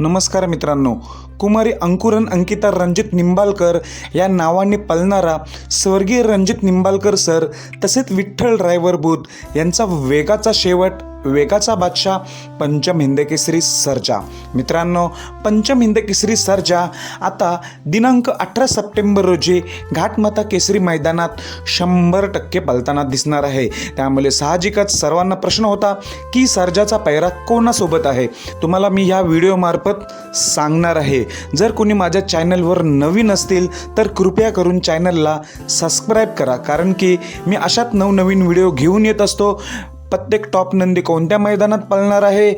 नमस्कार मित्रांनो. कुमारी अंकुरन अंकिता रणजित निंबाळकर या नावाने पळणारा स्वर्गीय रणजित निंबाळकर सर तसेच विठ्ठल ड्रायव्हर बूथ यांचा वेगाचा शेवट वेगाचा बादशाह पंचम हिंद केसरी सर्जा. मित्रांनो पंचम हिंद केसरी सर्जा आता दिनांक अठरा सप्टेंबर रोजी घाटमाता केसरी मैदानात शंभर टक्के पलताना दिसणार आहे. त्यामुळे साहजिकच सर्वांना प्रश्न होता की सर्जाचा पैरा कोणासोबत आहे? तुम्हाला मी ह्या व्हिडिओमार्फत सांगणार आहे. जर कोणी माझ्या चॅनलवर नवीन असतील तर कृपया करून चॅनलला सबस्क्राईब करा. कारण की मी अशात नवनवीन व्हिडिओ घेऊन येत असतो. प्रत्येक टॉप नंदी कोणत्या मैदानात पळणार आहे?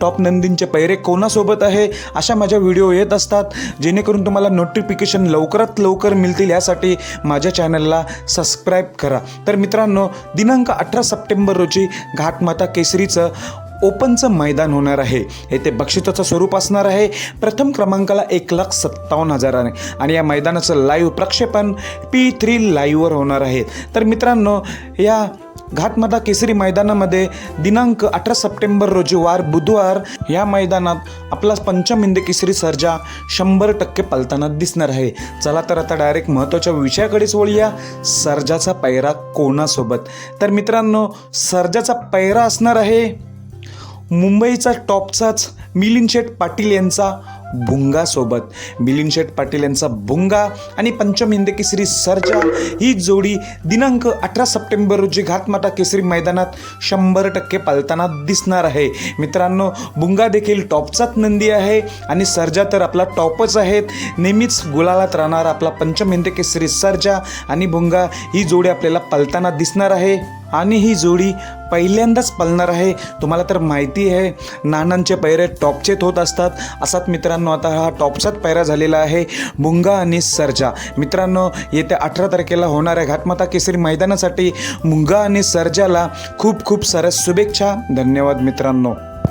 टॉप नंदींचे पैरे कोणासोबत आहे? अशा माझ्या व्हिडिओ येत असतात. जेणेकरून तुम्हाला नोटिफिकेशन लवकरात लवकर मिळतील. यासाठी माझ्या चॅनलला सबस्क्राईब करा. तर मित्रांनो दिनांक अठरा सप्टेंबर रोजी घाटमाता केसरीचं ओपनचं मैदान होणार आहे. येथे बक्षिसाचं स्वरूप असणार आहे. प्रथम क्रमांकाला एक लाख सत्तावन्न हजाराने. आणि या मैदानाचं लाईव्ह प्रक्षेपण पी थ्री लाईव्हवर होणार आहे. तर मित्रांनो या घाटमाता केसरी मैदानामध्ये दिनांक अठरा सप्टेंबर रोजी वार बुधवार या मैदानात आपला पंचम केसरी सर्जा शंभर टक्के पलताना दिसणार आहे. चला तर आता डायरेक्ट महत्त्वाच्या विषयाकडेच वळूया. सर्जाचा पैरा कोणासोबत? तर मित्रांनो सर्जाचा पैरा असणार आहे मुंबईचा टॉपचाच मिलिंद शेठ पाटील यांचा भुंगासोबत. मिलिंद शेठ पाटील यांचा भुंगा आणि पंचम हिंद केसरी सर्जा ही जोडी दिनांक अठरा सप्टेंबर रोजी घातमाटा केसरी मैदानात शंभर टक्के पालताना दिसणार आहे. मित्रांनो भुंगा देखील टॉपचाच नंदी आहे आणि सर्जा तर आपला टॉपच आहेत. नेहमीच गुलालात राहणार आपला पंचम हिंद केसरी सर्जा आणि भुंगा ही जोडी आपल्याला पालताना दिसणार आहे. आणि ही जोडी पहिल्यांदाच पळणार आहे. तुम्हाला तर माहिती आहे नानांचे पैरे टॉपचेत होत असतात. असाच मित्रांनो आता हा टॉपचाच पैरा झालेला आहे मुंगा आणि सर्जा. मित्रांनो येत्या अठरा तारखेला होणाऱ्या घाटमाता केसरी मैदानासाठी मुंगा आणि सर्जाला खूप खूप साऱ्या शुभेच्छा. धन्यवाद मित्रांनो.